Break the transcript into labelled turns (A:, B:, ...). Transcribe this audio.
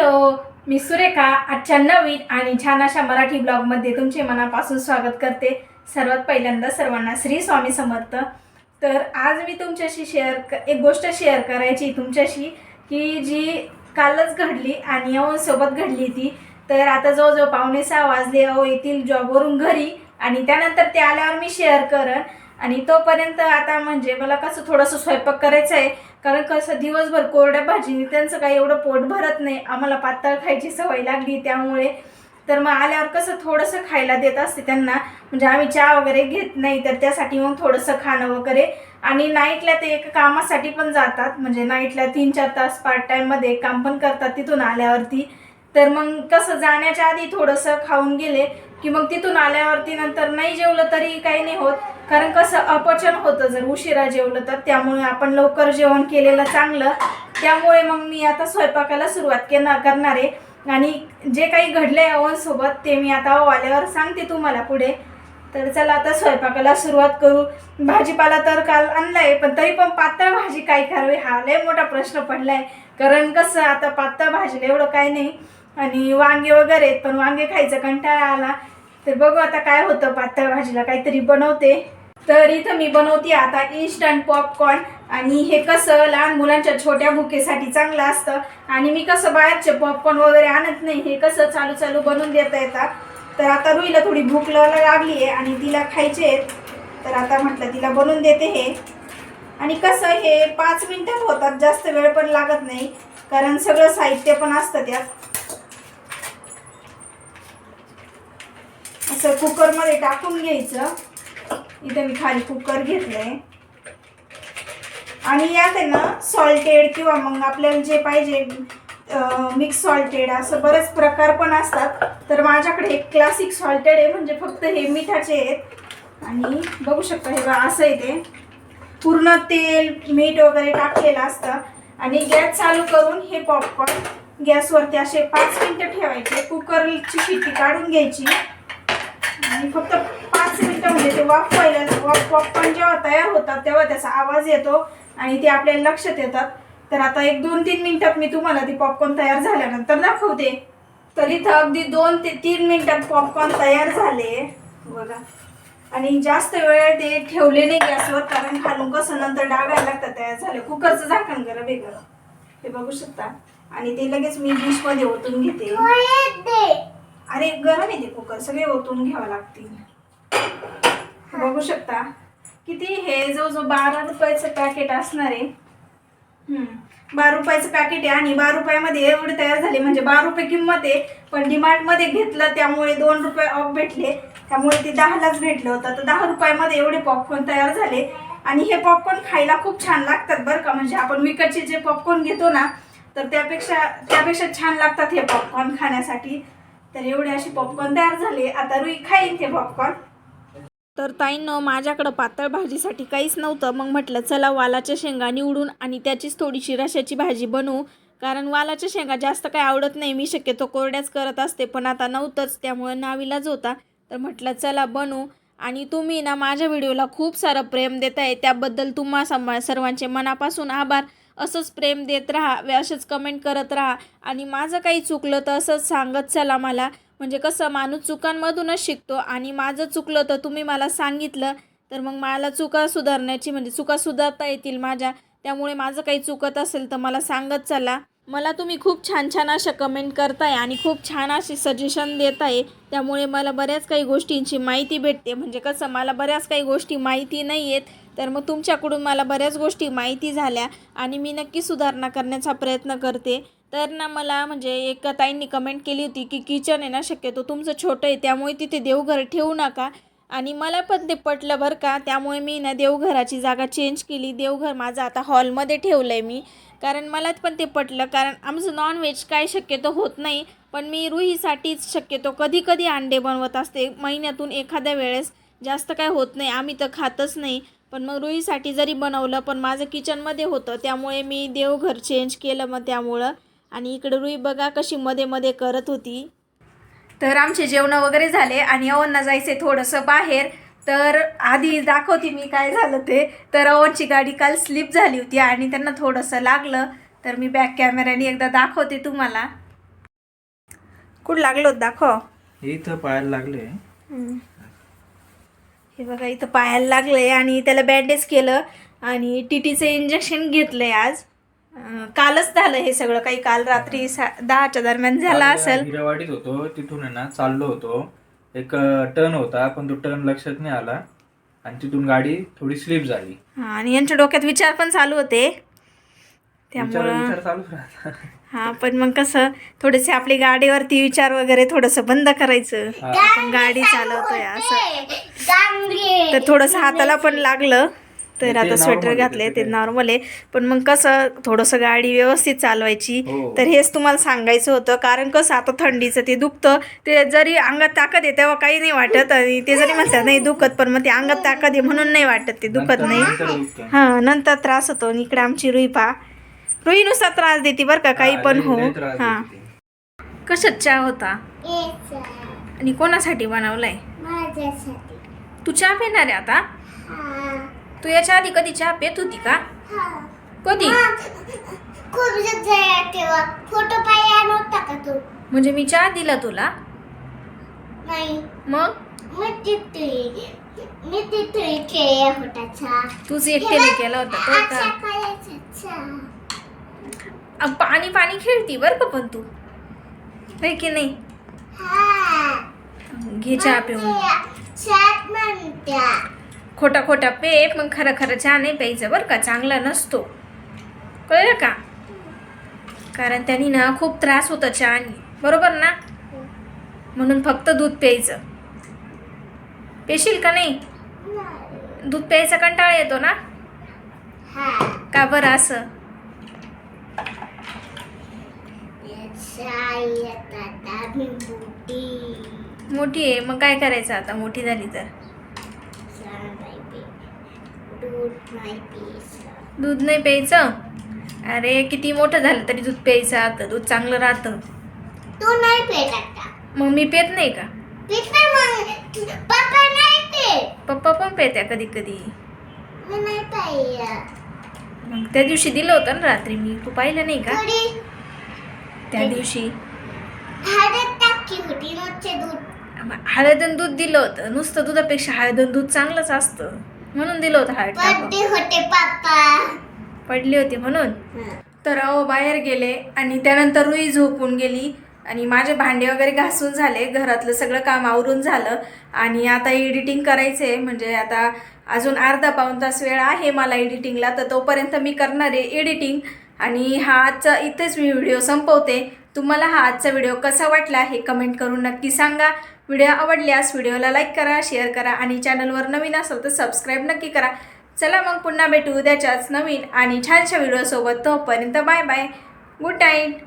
A: Hello मी सुरेखा. आजच्या नवीन आणि छान अशा मराठी ब्लॉगमध्ये तुमचे मनापासून स्वागत करते. सर्वात पहिल्यांदा सर्वांना श्री स्वामी समर्थ. तर आज मी तुमच्याशी शेअर क एक गोष्ट शेअर करायची तुमच्याशी की जी कालच घडली आणि सोबत घडली ती. तर आता जवळजवळ पावणे सहा वाजले अहो येतील जॉबवरून घरी आणि त्यानंतर ते आल्यावर मी शेअर करन आणि तोपर्यंत आता म्हणजे मला कसं थोडंसं स्वयंपाक करायचं आहे कारण कसं दिवसभर कोरड्या भाजीने त्यांचं काही एवढं पोट भरत नाही. आम्हाला पातळ खायची सवय लागली त्यामुळे. तर मग आल्यावर कसं थोडंसं खायला देत असते त्यांना. म्हणजे आम्ही चहा वगैरे घेत नाही तर त्यासाठी मग थोडंसं खाणं वगैरे. आणि नाईटला ते एका कामासाठी पण जातात. म्हणजे नाईटला तीन चार तास पार्ट टाईममध्ये काम पण करतात तिथून आल्यावरती. तर मग कसं जाण्याच्या आधी थोडंसं खाऊन गेले. की मग तिथून आल्यावरती नंतर नाही जेवलं तरी काही नाही होत. कारण कसं अपचन होतं जर उशिरा जेवलं तर. त्यामुळे आपण लवकर जेवण केलेलं चांगलं. त्यामुळे मग मी आता स्वयंपाकाला सुरुवात केना करणार आहे. आणि जे काही घडलं आहे ओवनसोबत ते मी आता आल्यावर सांगते तुम्हाला पुढे. तर चला आता स्वयंपाकाला सुरुवात करू. भाजीपाला तर काल आणलाय पण तरी पण पातळ भाजी काय करावी हा लय मोठा प्रश्न पडलाय. कारण कसं आता पातळ भाजीला एवढं काही नाही. आणि वांगे वगैरे आहेत पण वांगे खायचा कंटाळा आला. तर बघू आता काय होतं पातळ भाजीला काहीतरी बनवते. तर इथं मी बनवते आता इन्स्टंट पॉपकॉर्न आणि हे कसं लहान मुलांच्या छोट्या भुकेसाठी चांगलं असतं. आणि मी कसं बाहेरचे पॉपकॉर्न वगैरे आणत नाही हे कसं चालू चालू बनवून देता येतात. तर आता रुईला थोडी भूक लावायला लागली आहे आणि तिला खायचे आहेत. तर आता म्हटलं तिला बनवून देते हे. आणि कसं हे पाच मिनटात होतात जास्त वेळ पण लागत नाही. कारण सगळं साहित्य पण असतं त्यात. असं कुकरमध्ये टाकून घ्यायचं. इथे मी खाली कुकर घेतलंय. आणि यात आहे ना सॉल्टेड किंवा मग आपल्याला जे पाहिजे मिक्स सॉल्टेड असं बरेच प्रकार पण असतात. तर माझ्याकडे एक क्लासिक सॉल्टेड आहे म्हणजे फक्त हे मिठाचे आहेत. आणि बघू शकता हे बा असं आहे ते. पूर्ण तेल मीठ वगैरे टाकलेलं असतं. आणि गॅस चालू करून हे पॉपकॉर्न गॅसवरती असे पाच मिनटं ठेवायचे. कुकरची शिट्टी काढून घ्यायची. आणि फक्त पाच मिनटं म्हणजे ते वाफ पहिल्या वाफ पॉपकॉर्न जेव्हा तयार होतात तेव्हा त्याचा आवाज येतो आणि ते आपल्याला लक्षात येतात. तर आता एक दोन तीन मिनिटात मी तुम्हाला ती पॉपकॉर्न तयार झाल्यानंतर दाखवते. तर इथं अगदी दोन ते तीन मिनिटात पॉपकॉर्न तयार झाले. बघा. आणि जास्त वेळ ते ठेवले नाही गॅसवर कारण खालून कसं नंतर डागायला लागतात तयार झाले. कुकरचं झाकण करा वेगळं. हे बघू शकता. आणि ते लगेच मी डिशमध्ये ओतून घेते. अरे गरम आहे ते कुकर सगळे ओतून घ्यावं लागतील. बघू शकता. किती हे जवळजवळ बारा रुपयाचं पॅकेट असणार आहे. हम्म. बारा रुपयाचं पॅकेट आहे आणि बारा रुपयामध्ये एवढे तयार झाले म्हणजे बारा रुपये किंमत आहे. पण डिमार्टमध्ये घेतलं त्यामुळे दोन रुपये ऑफ भेटले. त्यामुळे ते दहालाच भेटलं होतं. तर दहा रुपयामध्ये एवढे पॉपकॉर्न तयार झाले. आणि हे पॉपकॉर्न खायला खूप छान लागतात बरं का. म्हणजे आपण विकतचे जे पॉपकॉर्न घेतो ना तर त्यापेक्षा त्यापेक्षा छान लागतात हे पॉपकॉर्न खाण्यासाठी. तर एवढे असे पॉपकॉर्न तयार झाले. आता रुई खाईन ते पॉपकॉर्न तर ताईनं माझ्याकडं पातळ भाजीसाठी काहीच नव्हतं. मग म्हटलं चला वालाच्या शेंगा निवडून आणि त्याचीच थोडीशी रशाची भाजी बनवू. कारण वालाच्या शेंगा जास्त काही आवडत नाही. मी शक्यतो कोरड्याच करत असते पण आता नव्हतंच. त्यामुळे नावीलाच होता. तर म्हटलं चला बनवू. आणि तुम्ही ना माझ्या व्हिडिओला खूप सारं प्रेम देताय. त्याबद्दल तुम्हा सर्वांचे मनापासून आभार. असंच प्रेम देत राहा व असंच कमेंट करत राहा. आणि माझं काही चुकलं तर असंच सांगत चला मला. म्हणजे कसं माणूस चुकांमधूनच शिकतो आणि माझं चुकलं तर तुम्ही मला सांगितलं तर मग मला चुका सुधारण्याची म्हणजे चुका सुधारता येतील माझ्या. त्यामुळे माझं काही चुकत असेल तर मला सांगत चला. मला तुम्ही खूप छान छान अशा कमेंट करताय आणि खूप छान अशी सजेशन देत आहे त्यामुळे मला बऱ्याच काही गोष्टींची माहिती भेटते. म्हणजे कसं मला बऱ्याच काही गोष्टी माहिती नाही आहेत तर मग तुमच्याकडून मला बऱ्याच गोष्टी माहिती झाल्या आणि मी नक्की सुधारणा करण्याचा प्रयत्न करते. तर ना मला म्हणजे एका ताईंनी कमेंट केली होती की किचन आहे ना शक्यतो तुमचं छोटं आहे त्यामुळे तिथे देवघर ठेवू नका. आणि मला पण ते पटलं बरं का त्यामुळे मी ना देवघराची जागा चेंज केली. देवघर माझं आता हॉलमध्ये ठेवलं आहे मी. कारण मला पण ते पटलं कारण आमचं नॉनव्हेज काय शक्यतो होत नाही. पण मी रुहीसाठीच शक्यतो कधी कधी अंडे बनवत असते. महिन्यातून एखाद्या वेळेस जास्त काय होत नाही. आम्ही तर खातच नाही. पण मग रुईसाठी जरी बनवलं पण माझं किचनमध्ये होतं. त्यामुळे मी देवघर चेंज केलं मग त्यामुळं. आणि इकडे रुई बघा कशी मध्ये मध्ये करत होती. तर आमचे जेवण वगैरे झाले आणि अवनला जायचे थोडंसं बाहेर. तर आधी दाखवते मी काय झालं ते. तर अवनची गाडी काल स्लिप झाली होती आणि त्यांना थोडंसं लागलं. तर मी बॅक कॅमेऱ्याने एकदा दाखवते तुम्हाला. कुठं लागलो दाखव.
B: इथं पायाला लागले.
A: हे बघा इथं पायाला लागलंय आणि त्याला बँडेज केलं आणि टी टीचं इंजेक्शन घेतलंय आज. अं, कालच झालं हे सगळं. काही काल रात्री सा दहाच्या दरम्यान झालं असेल.
B: हिरेवाडीत होतो तिथून आहे ना चाललो होतो. एक टर्न होता पण तो टर्न लक्षात नाही आला. आणि तिथून गाडी थोडी स्लिप झाली.
A: हा, आणि यांच्या डोक्यात विचार पण चालू होते. त्यामुळं हा पण मग कसं थोडेसे आपली गाडीवरती विचार वगैरे थोडंसं बंद करायचं. आपण गाडी चालवतोय असं. तर थोडंसं हाताला पण लागलं. तर आता स्वेटर घातले ते. नॉर्मल आहे. पण मग कसं थोडंसं गाडी व्यवस्थित चालवायची.
B: हो.
A: तर हेच तुम्हाला सांगायचं होतं. कारण कसं आता थंडीचं ते दुखतं. ते जरी अंगात ताकद आहे तेव्हा काही नाही वाटत. आणि ते जरी म्हणतात नाही दुखत. पण मग ते अंगात ताकद आहे म्हणून नाही वाटत. ते दुखत नाही. हां नंतर त्रास होतो. आणि इकडे आमची रुई पा रुईनुसार त्रास देते बरं का काही
B: हा,
A: पण हो. हां. कशात चहा होता? आणि कोणासाठी बनवलाय?
C: माझ्यासाठी.
A: तू चहा पिणार आहे आता?
C: हा.
A: तू याच्या आधी कधी चहा पित होती का?
C: हा.
A: कधी?
C: खूप जण तेव्हा. फोटो नव्हता का तू?
A: म्हणजे मी चहा दिला तुला?
C: नाही.
A: मग?
C: मी तिथे केला होता चहा.
A: तूच एकट्याने केला होता पाणी पाणी खेळती बरं का पण तू? आहे की नाही?
C: हा
A: घे चहा पिऊन. खोटा खोटा पे पण खरं खरं चहा नाही प्यायचं बरं का? चांगला नसतो. कळलं का? कारण त्यांनी ना खूप त्रास होता चहानी. बरोबर ना? म्हणून फक्त दूध प्यायचं. पेशील का नाही. दूध प्यायचा कंटाळा येतो ना?
C: हा.
A: का बरं असं
C: याचा येतात मी बुटी
A: मोठी आहे. मग काय करायचं आता? मोठी झाली तर?
C: दूध नाही
A: प्यायचं? अरे किती मोठं झालं तरी दूध प्यायचं. आता दूध चांगलं राहतं.
C: तू नाही आता
A: मग मी पेत नाही का?
C: पीत पप्पा नाही
A: पप्पा पण पेत्या कधी कधी.
C: मी नाही पाहिजे
A: मग त्या दिवशी दिलं होतं ना रात्री मी. तू पाहिलं नाही का? त्या दिवशी.
C: हळद टाकी होती रोजचे दूध.
A: मग हळद आणि दूध दिलं होतं. नुसतं दुधापेक्षा हळद आणि दूध चांगलंच असतं. म्हणून दिलं होतं हळद टाकून.
C: होते पप्पा.
A: पडली होती म्हणून. तर अहो बाहेर गेले आणि त्यानंतर रुई झोपून गेली. आणि माझे भांडे वगैरे घासून झाले. घरातलं सगळं काम आवरून झालं. आणि आता एडिटिंग करायचं. आहे म्हणजे आता अजून अर्धा पाऊण तास वेळ आहे मला एडिटिंगला तर तोपर्यंत मी करणार आहे एडिटिंग आणि हा आजचा इथेच मी व्हिडिओ संपवते. तुम्हाला हा आजचा व्हिडिओ कसा वाटला हे कमेंट करून नक्की सांगा. व्हिडिओ आवडल्यास व्हिडिओला लाईक करा शेअर करा आणि चॅनलवर नवीन असेल तर सबस्क्राईब नक्की करा. चला मग पुन्हा भेटू उद्याच्याच नवीन आणि छानशा व्हिडिओसोबत. तोपर्यंत बाय बाय गुड नाईट